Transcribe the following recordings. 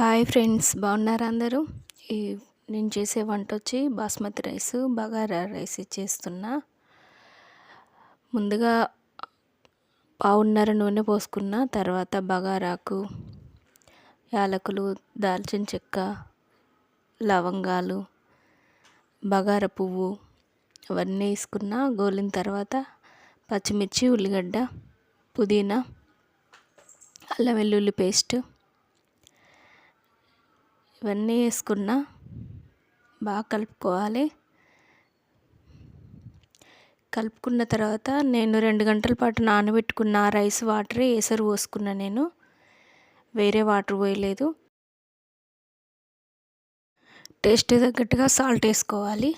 Hi friends బాగున్నారా అందరూ? ఈ నేను చేసే వంట వచ్చి బాస్మతి రైస్ బగారా రైస్ చేస్తున్నా. ముందుగా పావున్నర నూనె పోసుకున్న తర్వాత బగారాకు యాలకులు దాల్చిన చెక్క లవంగాలు బగార పువ్వు అవన్నీ వేసుకున్న గోలిన తర్వాత పచ్చిమిర్చి ఉల్లిగడ్డ పుదీనా అల్లం వెల్లుల్లి పేస్ట్ ఇవన్నీ వేసుకున్న బాగా కలుపుకోవాలి. కలుపుకున్న తర్వాత నేను రెండు గంటల పాటు నానబెట్టుకున్న రైస్ వాటరే ఎసరు పోసుకున్న నేను. వేరే వాటర్ పోయలేదు. టేస్ట్ తగ్గట్టుగా సాల్ట్ వేసుకోవాలి.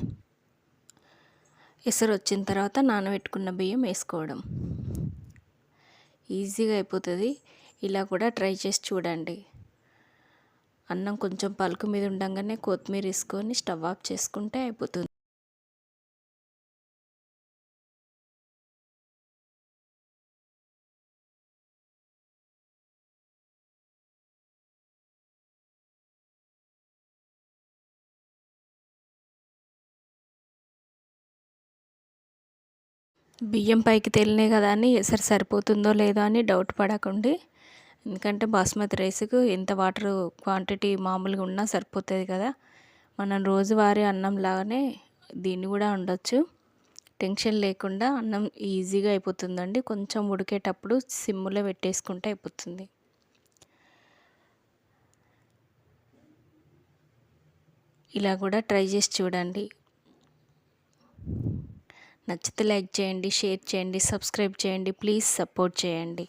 ఎసరు వచ్చిన తర్వాత నానబెట్టుకున్న బియ్యం వేసుకోవడం. ఈజీగా అయిపోతుంది. ఇలా కూడా ట్రై చేసి చూడండి. అన్నం కొంచెం పలుకు మీద ఉండగానే కొత్తిమీర వేసుకొని స్టవ్ ఆఫ్ చేసుకుంటే అయిపోతుంది. బియ్యం పైకి తేలినాయి కదా అని ఎసరు సరిపోతుందో లేదో అని డౌట్ పడకండి. ఎందుకంటే బాస్మతి రైస్కు ఎంత వాటర్ క్వాంటిటీ మామూలుగా ఉన్నా సరిపోతుంది కదా. మనం రోజువారీ అన్నం లాగానే దీన్ని కూడా ఉండొచ్చు టెన్షన్ లేకుండా అన్నం ఈజీగా అయిపోతుందండి. కొంచెం ఉడికేటప్పుడు సిమ్లో పెట్టేసుకుంటే అయిపోతుంది. ఇలా కూడా ట్రై చేసి చూడండి. నచ్చితే లైక్ చేయండి షేర్ చేయండి సబ్స్క్రైబ్ చేయండి ప్లీజ్ సపోర్ట్ చేయండి.